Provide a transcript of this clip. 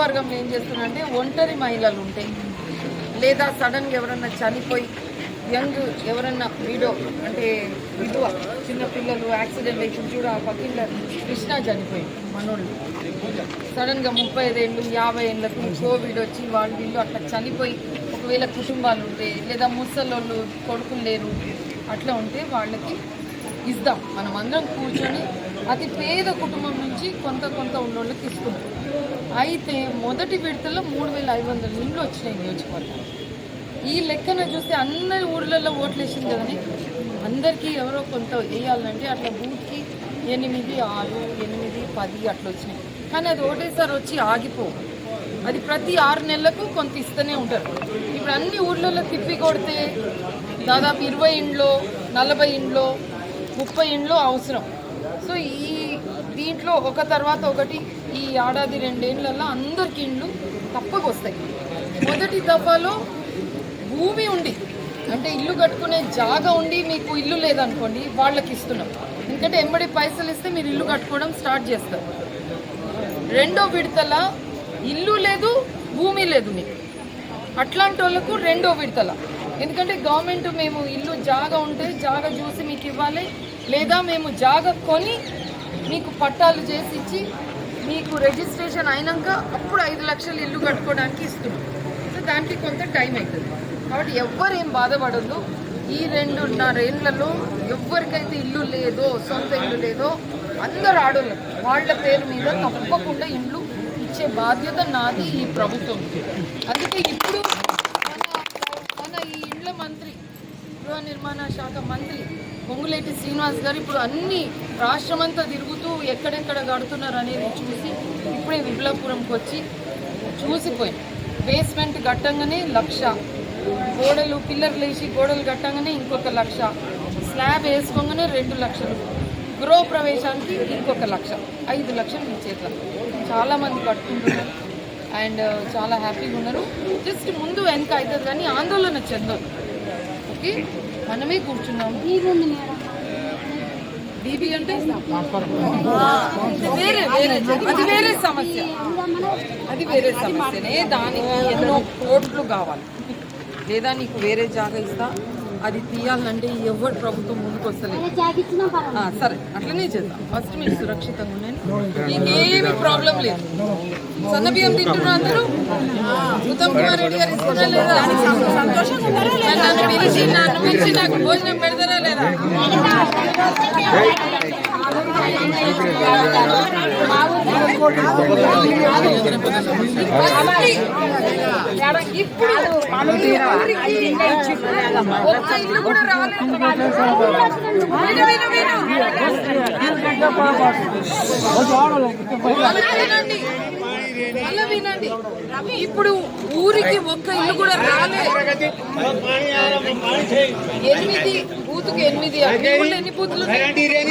వర్గంలో ఏం చేస్తున్నారంటే ఒంటరి మహిళలు ఉంటాయి లేదా సడన్గా ఎవరన్నా చనిపోయి యంగ్ ఎవరన్నా వీడో అంటే విధువ చిన్న పిల్లలు యాక్సిడెంట్ అయితే చూడ ఆ పక్కన కృష్ణ చనిపోయింది మనోళ్ళు. సడన్గా ముప్పై ఐదేళ్ళు యాభై ఏళ్ళకు కోవిడ్ వచ్చి వాళ్ళు వీళ్ళు అట్లా చనిపోయి ఒకవేళ కుటుంబాలు ఉంటే లేదా ముసలోళ్ళు కొడుకులు లేరు అట్లా ఉంటే వాళ్ళకి ఇద్దాం. మనం అందరం కూర్చొని అతి పేద కుటుంబం నుంచి కొంత కొంత ఉన్నోళ్ళకి ఇస్తున్నాం అయితే మొదటి విడతలో మూడు వేల ఐదు వందల ఇండ్లు వచ్చినాయి నియోజకవర్గం ఈ లెక్కన చూస్తే అన్ని ఊర్లలో ఓట్లు వేసింది కదని అందరికీ ఎవరో కొంత వేయాలంటే అట్లా బూత్కి ఎనిమిది ఆరు ఎనిమిది పది అట్లా వచ్చినాయి. కానీ అది ఒకటేసారి వచ్చి ఆగిపో అది ప్రతి ఆరు నెలలకు కొంత ఇస్తూనే ఉంటారు. ఇప్పుడు అన్ని ఊర్లలో తిప్పి కొడితే దాదాపు ఇరవై ఇండ్లో నలభై ఇండ్లో ముప్పై ఇండ్లు అవసరం. సో ఈ దీంట్లో ఒక తర్వాత ఒకటి ఈ ఏడాది రెండేళ్ళలో అందరికి ఇండ్లు తప్పక వస్తాయి. మొదటి దఫాలో భూమి ఉండి అంటే ఇల్లు కట్టుకునే జాగా ఉండి మీకు ఇల్లు లేదనుకోండి వాళ్ళకి ఇస్తున్నాం. ఎందుకంటే ఎంబడి పైసలు ఇస్తే మీరు ఇల్లు కట్టుకోవడం స్టార్ట్ చేస్తారు. రెండో విడతల ఇల్లు లేదు భూమి లేదు మీకు. అట్లాంటి వాళ్ళకు రెండో విడతల. ఎందుకంటే గవర్నమెంట్ మేము ఇల్లు జాగా ఉంటే జాగా చూసి మీకు ఇవ్వాలి లేదా మేము జాగా కొని మీకు పట్టాలు చేసి ఇచ్చి మీకు రిజిస్ట్రేషన్ అయినాక అప్పుడు ఐదు లక్షలు ఇల్లు కట్టుకోవడానికి ఇస్తున్నాం. సో దానికి కొంత టైం అవుతుంది కాబట్టి ఎవ్వరు ఏం బాధపడద్దు. ఈ రెండున్నరేళ్ళలో ఎవరికైతే ఇల్లు లేదో సొంత ఇల్లు లేదో అందరు ఆడోళ్ళు. వాళ్ళ పేరు మీద తప్పకుండా ఇల్లు ఇచ్చే బాధ్యత నాది ఈ ప్రభుత్వం. అందుకే ఇప్పుడు మంత్రి గృహ నిర్మాణ శాఖ మంత్రి పొంగులేటి శ్రీనివాస్ గారు ఇప్పుడు అన్ని రాష్ట్రమంతా తిరుగుతూ ఎక్కడెక్కడ కడుతున్నారు అనేది చూసి ఇప్పుడే విప్లవపురంకి వచ్చి చూసిపోయింది బేస్మెంట్ కట్టంగానే లక్ష. గోడలు పిల్లర్లు వేసి గోడలు కట్టంగానే ఇంకొక లక్ష. స్లాబ్ వేసుకోగానే రెండు లక్షలు. గృహ ప్రవేశానికి ఇంకొక లక్ష. ఐదు లక్షలు మీ చాలామంది కట్టుకుంటున్నారు. అండ్ చాలా హ్యాపీగా ఉన్నారు. జస్ట్ ముందు వెనక అవుతుంది కానీ ఆందోళన చెందదు. ఓకే మనమే కూర్చున్నాం బీబీ అంటే వేరే వేరే అది వేరే సమస్య. అది వేరే సమస్యనే. దానికి ఎన్నో కోట్లు కావాలి. లేదా నీకు వేరే జాగా ఇస్తా అది తీయాలంటే ఎవరు ప్రభుత్వం ముందుకు వస్తలేదు. సరే అట్లనే చేద్దాం. ఫస్ట్ మీరు సురక్షితంగా ఉన్నాను మీకేమి ప్రాబ్లం లేదు. సన్న బియ్యం తింటున్నా అందరూ? ఉత్తమ్ కుమార్ రెడ్డి గారు ఇస్తున్నారా లేదా? నన్ను పిలిచి నన్ను పిలిచి నాకు భోజనం పెడతారా లేదా? ఇప్పుడు ఒక్క ఇల్లు కూడా రాలేదు. విను, విను, విను. మళ్ళా వినండి. ఇప్పుడు ఊరికి ఒక్క ఇల్లు కూడా రాలేదు ఎనిమిది బూతుకి ఎనిమిది ఎన్ని బూతులు? ఎనిమిది.